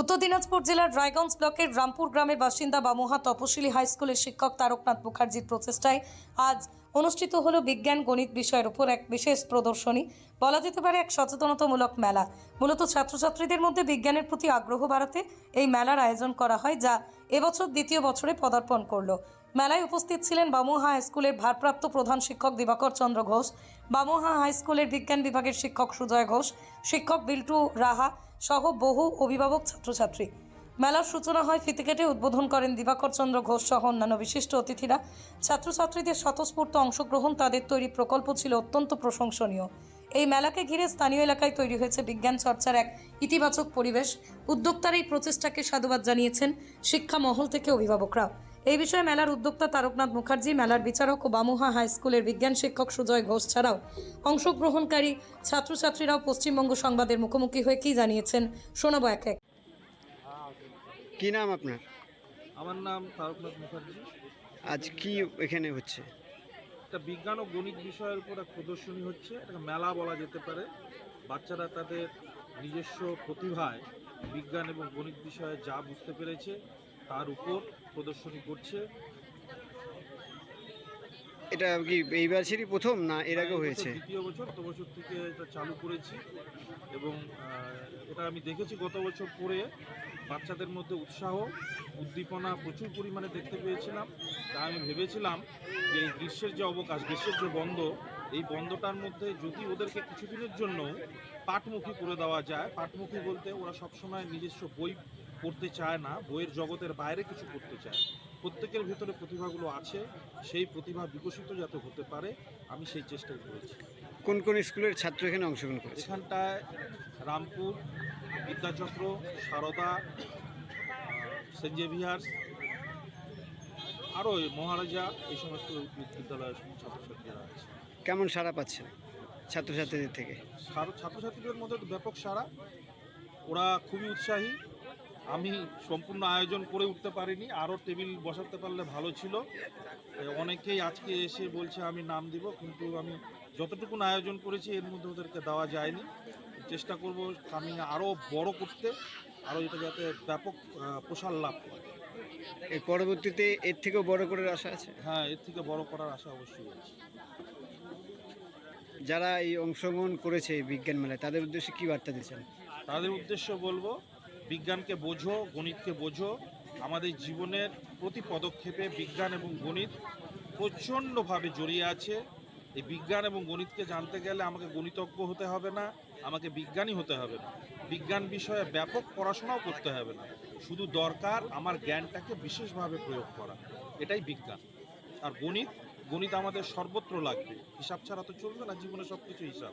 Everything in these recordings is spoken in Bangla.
উত্তর দিনাজপুর জেলার ড্রাইগঞ্জ ব্লকের রামপুর গ্রামের বাসিন্দা বামুহা তপশিলি হাই স্কুলের শিক্ষক তারকনাথ মুখার্জির প্রচেষ্টায় আজ অনুষ্ঠিত হলো বিজ্ঞান, গণিত বিষয়ের উপর এক বিশেষ প্রদর্শনী। বলা যেতে পারে এক সচেতনতামূলক মেলা। মূলত ছাত্রছাত্রীদের মধ্যে বিজ্ঞানের প্রতি আগ্রহ বাড়াতে এই মেলার আয়োজন করা হয়, যা এবছর দ্বিতীয় বছরে পদার্পণ করল। মেলায় উপস্থিত ছিলেন বামুহা হাইস্কুলের ভারপ্রাপ্ত প্রধান শিক্ষক দিবাকর চন্দ্র ঘোষ বামুহা হাইস্কুলের বিজ্ঞান বিভাগের শিক্ষক সুজয় ঘোষ, শিক্ষক বিল্টু রাহা সহ বহু অভিভাবক ছাত্রছাত্রী। মেলার সূচনা হয় ফিতে কেটে উদ্বোধন করেন দিবাকর চন্দ্র ঘোষ সহ অন্যান্য বিশিষ্ট অতিথিরা। ছাত্রছাত্রীদের স্বতঃস্ফূর্ত অংশগ্রহণ তাদের তৈরি প্রকল্প ছিল অত্যন্ত প্রশংসনীয়। এই মেলাকে ঘিরে স্থানীয় এলাকায় তৈরি হয়েছে বিজ্ঞান চর্চার এক ইতিবাচক পরিবেশ। উদ্যোক্তার এই প্রচেষ্টাকে সাধুবাদ জানিয়েছেন শিক্ষা মহল থেকে অভিভাবকরা। এই বিষয়ে মেলার উদ্যোক্তা তারকনাথ মুখার্জি মেলার বিচারক ও বামুহা হাই স্কুলের বিজ্ঞান শিক্ষক সুজয় ঘোষ ছাড়াও অংশগ্রহণকারী ছাত্রছাত্রীরাও পশ্চিমবঙ্গ সংবাদের মুখোমুখি হয়ে কী জানিয়েছেন শোনাবো এক এক। কি নাম আপনার? আমার নাম তারকনাথ মুখার্জি। আজ কি এখানে হচ্ছে? একটা বিজ্ঞান ও গণিত বিষয়ের উপর এক প্রদর্শনী হচ্ছে একটা মেলা বলা যেতে পারে। বাচ্চারা তাদের নিজস্ব প্রতিভায় বিজ্ঞান এবং গণিত বিষয়ে যা বুঝতে পেরেছে তার উপর প্রদর্শনী করছে। এটা কি এই বছরই প্রথম না এর আগে হয়েছে? দ্বিতীয় বছর গত বছর থেকে এটা চালু করেছি এবং এটা আমি দেখেছি গত বছর পরে বাচ্চাদের মধ্যে উৎসাহ উদ্দীপনা প্রচুর পরিমাণে দেখতে পেয়েছিলাম। তা আমি ভেবেছিলাম যে এই গ্রীষ্মের যে অবকাশ গ্রীষ্মের যে বন্ধ এই বন্ধটার মধ্যে যদি ওদেরকে কিছুদিনের জন্য পাঠমুখী করে দেওয়া যায় পাঠমুখী বলতে ওরা সবসময় নিজস্ব বই পড়তে চায় না বইয়ের জগতের বাইরে কিছু করতে চায় প্রত্যেকের ভেতরে প্রতিভাগুলো আছে সেই প্রতিভা বিকশিত যাতে হতে পারে আমি সেই চেষ্টাই করেছি। কোন কোন স্কুলের ছাত্র এখানে অংশগ্রহণ করেছে? এখানটায় রামপুর বিদ্যাচক্র সারদা সেন্ট জেভিয়ার্স আরও মহারাজা এই সমস্ত বিদ্যালয়ের ছাত্রছাত্রীরা আছে। কেমন সাড়া পাচ্ছেন ছাত্রছাত্রীদের থেকে? ছাত্রছাত্রীদের মধ্যে ব্যাপক সারা ওরা খুবই উৎসাহী আমি সম্পূর্ণ আয়োজন করে উঠতে পারিনি আরও টেবিল বসাতে পারলে ভালো ছিল। অনেকেই আজকে এসে বলছে আমি নাম দিব কিন্তু আমি যতটুকুন আয়োজন করেছি এর মধ্যে ওদেরকে দেওয়া যায়নি। চেষ্টা করব আমি আরও বড় করতে আরও এটা যাতে ব্যাপক প্রসার লাভ করে। এর পরবর্তীতে এর থেকেও বড় করার আশা আছে? হ্যাঁ এর থেকে বড় করার আশা অবশ্যই আছে। যারা এই অংশগ্রহণ করেছে বিজ্ঞান মেলায় তাদের উদ্দেশ্যে কি বার্তা দিচ্ছেন? তাদের উদ্দেশ্য বলব বিজ্ঞানকে বোঝো, গণিতকে বোঝো। আমাদের জীবনের প্রতি পদক্ষেপে বিজ্ঞান এবং গণিত প্রচণ্ডভাবে জড়িয়ে আছে। এই বিজ্ঞান এবং গণিতকে জানতে গেলে আমাকে গণিতজ্ঞ হতে হবে না, আমাকে বিজ্ঞানী হতে হবে না। বিজ্ঞান বিষয়ে ব্যাপক পড়াশোনাও করতে হবে না। শুধু দরকার আমার জ্ঞানটাকে বিশেষভাবে প্রয়োগ করা। এটাই বিজ্ঞান। আর গণিত গণিত আমাদের সর্বত্র লাগবে। হিসাব ছাড়া তো চলবে না জীবনে সব কিছু হিসাব।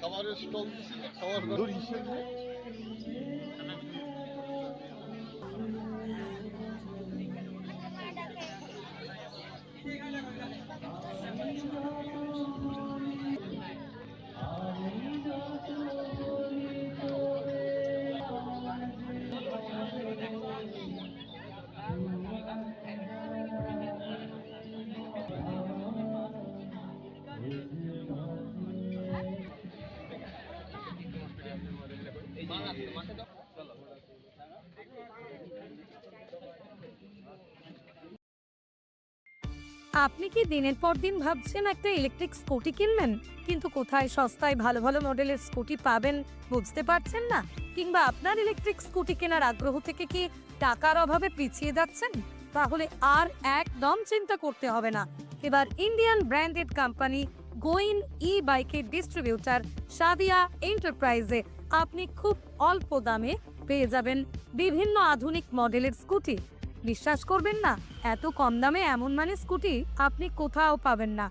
খাবারের স্টল দিছিল খাবার ধর হিসেবে আপনি কি দিনের পর দিন ভাবছেন একটা ইলেকট্রিক স্কুটি কিনবেন? কিন্তু কোথায় সস্তায় ভালো ভালো মডেলের স্কুটি পাবেন বুঝতে পারছেন না? কিংবা আপনার ইলেকট্রিক স্কুটি কেনার আগ্রহ থেকে কি টাকার অভাবে পিছিয়ে যাচ্ছেন? তাহলে আর একদম চিন্তা করতে হবে না। এবার Indian branded company going E বাইকের ডিস্ট্রিবিউটার সাদিয়া এন্টারপ্রাইজে আপনি খুব অল্প দামে পেয়ে যাবেন বিভিন্ন আধুনিক মডেলের স্কুটি বিশ্বাস করবেন না, এত কম দামে এমন মানে স্কুটি আপনি কোথাও পাবেন না।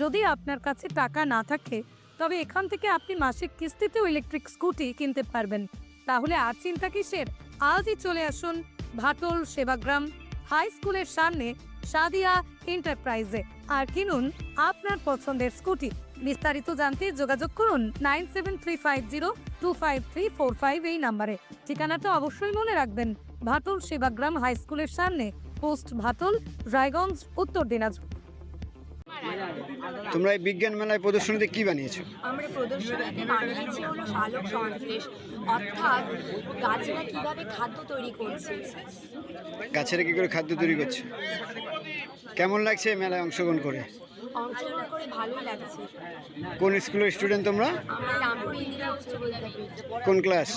যদি আপনার কাছে টাকা না থাকে, তবে এখান থেকে আপনি মাসিক কিস্তিতেও ইলেকট্রিক স্কুটি কিনতে পারবেন। তাহলে আর চিন্তা কিসের? আজই চলে আসুন ভাটল সেবাগ্রাম হাই স্কুলের সামনে সাদিয়া এন্টারপ্রাইজে আর কিনুন আপনার পছন্দের স্কুটি। বিস্তারিত জানতে যোগাযোগ করুন nine seven three five zero two five three four five এই নাম্বারে। ঠিকানাটা অবশ্যই মনে রাখবেন। ভাটল সেবাগ্রাম হাই স্কুলের সামনে পোস্ট ভাটল রায়গঞ্জ উত্তর দিনাজপুর। তোমরা এই বিজ্ঞান মেলায় প্রদর্শনীতে কি বানিয়েছো? আমরা প্রদর্শনীতে বানিয়েছি হলো শালক সংশ্লেষ অর্থাৎ গাছেরা কীভাবে খাদ্য তৈরি করছে। গাছেরা কি করে খাদ্য তৈরি করছে? কেমন লাগছে মেলায় অংশগ্রহণ করে? অংশগ্রহণ করে ভালোই লাগছে। কোন স্কুলের স্টুডেন্ট তোমরা? কোন ক্লাস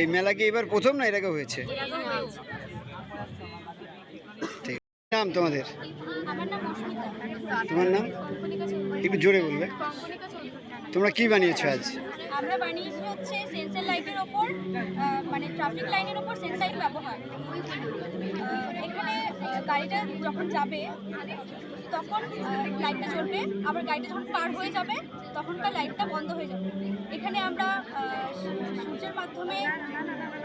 এই মেলা কি এবার প্রথম না এর আগে হয়েছে? এরকম হয়েছে নাম তোমাদের তোমার নাম? একটু জোরে বলবে। তোমরা কি বানিয়েছো আজ? আমরা বানিয়েছি হচ্ছে সেন্সার লাইটের ওপর মানে ট্রাফিক লাইনের ওপর সেন্সার লাইট ব্যবহার। এখানে গাড়িটা যখন যাবে, তখন লাইটটা জ্বলবে আবার গাড়িটা যখন পার হয়ে যাবে, তখনকার লাইটটা বন্ধ হয়ে যাবে। এখানে আমরা সূর্যের মাধ্যমে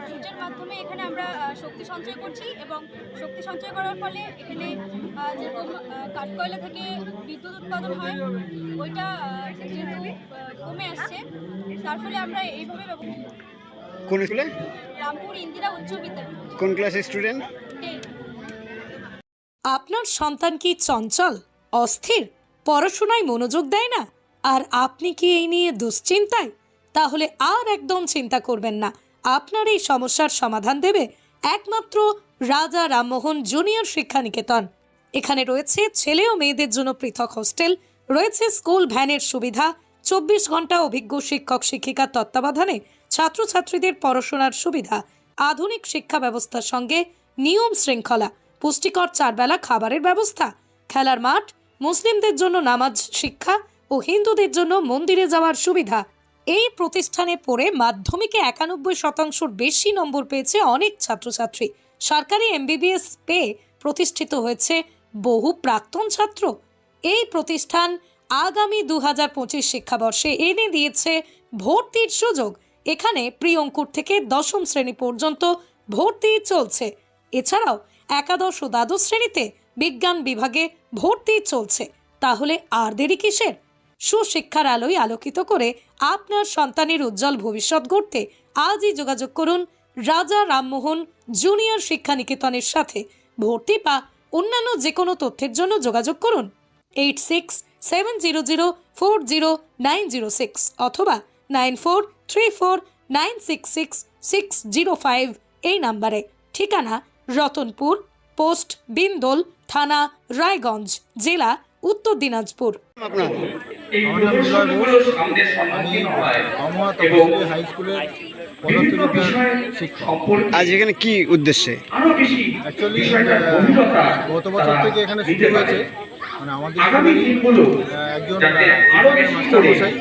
সূর্যের মাধ্যমে এখানে আমরা শক্তি সঞ্চয় করছি এবং শক্তি সঞ্চয় করার ফলে এখানে যেরকম কাঠকয়লা থেকে বিদ্যুৎ উৎপাদন হয় ওইটা যেহেতু কমে আসছে তার ফলে আমরা এইভাবে কোন স্কুলে? রামপুর ইন্দিরা উচ্চ বিদ্যালয়। কোন ক্লাসের স্টুডেন্ট? আপনার সন্তান কি চঞ্চল অস্থির পড়াশোনায় মনোযোগ দেয় না? আর আপনি কি এই নিয়ে দুশ্চিন্তায়? তাহলে আর একদম চিন্তা করবেন না। আপনার এই সমস্যার সমাধান দেবে একমাত্র রাজা রামমোহন জুনিয়র শিক্ষা নিকেতন এখানে রয়েছে ছেলে ও মেয়েদের জন্য পৃথক হোস্টেল, রয়েছে স্কুল ভ্যানের সুবিধা, চব্বিশ ঘণ্টা অভিজ্ঞ শিক্ষক শিক্ষিকার তত্ত্বাবধানে ছাত্রছাত্রীদের পড়াশোনার সুবিধা, আধুনিক শিক্ষা ব্যবস্থার সঙ্গে নিয়ম শৃঙ্খলা, পুষ্টিকর চারবেলা খাবারের ব্যবস্থা, খেলার মাঠ, মুসলিমদের জন্য নামাজ শিক্ষা ও হিন্দুদের জন্য মন্দিরে যাওয়ার সুবিধা। এই প্রতিষ্ঠানে পড়ে মাধ্যমিকে একানব্বই শতাংশর বেশি নম্বর পেয়েছে অনেক ছাত্রছাত্রী। সরকারি এমবিবিএস পেয়ে প্রতিষ্ঠিত হয়েছে বহু প্রাক্তন ছাত্র। এই প্রতিষ্ঠান আগামী দু হাজার পঁচিশ শিক্ষাবর্ষে এনে দিয়েছে ভর্তির সুযোগ। এখানে প্রি অঙ্কুর থেকে দশম শ্রেণি পর্যন্ত ভর্তি চলছে। এছাড়াও একাদশ ও দ্বাদশ শ্রেণীতে বিজ্ঞান বিভাগে ভর্তি চলছে। তাহলে আর দেরি কিসের? সুশিক্ষার আলোয় আলোকিত করে আপনার সন্তানের উজ্জ্বল ভবিষ্যৎ গড়তে আজই যোগাযোগ করুন রাজা রামমোহন জুনিয়র শিক্ষা নিকেতনের সাথে। ভর্তি বা অন্যান্য যে কোনো তথ্যের জন্য যোগাযোগ করুন eight six seven zero zero four zero nine zero six অথবা nine four three four nine six six six zero five এই নাম্বারে। ঠিকানা রতনপুর, পোস্ট বিন্দোল, থানা রায়গঞ্জ, জেলা উত্তর দিনাজপুর। আমার নাম বিজয় ঘোষ আমি আমোয়া তপশিলি হাই স্কুলের পদার্থবিজ্ঞান শিক্ষক। আজ এখানে কি উদ্দেশ্যে? অ্যাকচুয়ালি গত বছর থেকে এখানে শুরু হয়েছে। মানে আমাদের একজন মাস্টার মশাই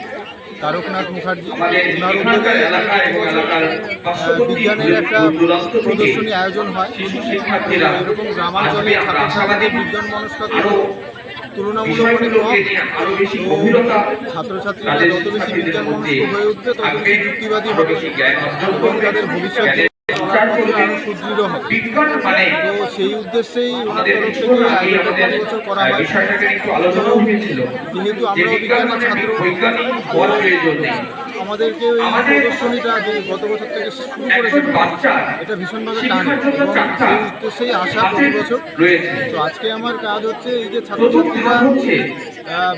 তারকনাথ মুখার্জি ওনার উদ্যোগে বিজ্ঞানের একটা প্রদর্শনী আয়োজন হয়। এরকম গ্রামাঞ্চলে ছাত্রছাত্রীদের বিজ্ঞান মনস্কতা তুলনামূলক অনেক কম। ছাত্রছাত্রীরা যত বেশি বিজ্ঞান হয়ে উঠবে তত বেশি যুক্তিবাদী হবে। এবং তাদের ভবিষ্যতে সুদৃঢ় হবে। তো সেই উদ্দেশ্যেই ওনার তরফ থেকে আয়োজনটা প্রতি বছর করা হয়। যেহেতু আমরা বিজ্ঞানের ছাত্র আমাদেরকে ওই প্রদর্শনীটা যে গত বছর থেকে শুরু করেছে এটা ভীষণভাবে টানে। এবং সেই উদ্দেশ্যেই আসা প্রতি বছর। তো আজকে আমার কাজ হচ্ছে এই যে ছাত্রছাত্রীরা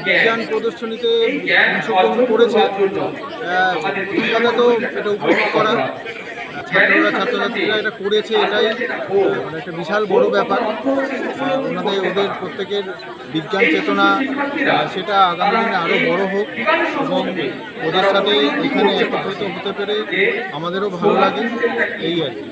বিজ্ঞান প্রদর্শনীতে অংশগ্রহণ করেছে। কথা তো এটা উপভোগ করা। ছাত্ররা, ছাত্রছাত্রীরা এটা করেছে এটাই। মানে একটা বিশাল বড় ব্যাপার। ওনাদের, ওদের প্রত্যেকের বিজ্ঞান চেতনা সেটা আগামী দিনে আরও বড় হোক এবং ওদের সাথে এখানে একত্রিত হতে পেরে আমাদেরও ভালো লাগে। এই আর কি।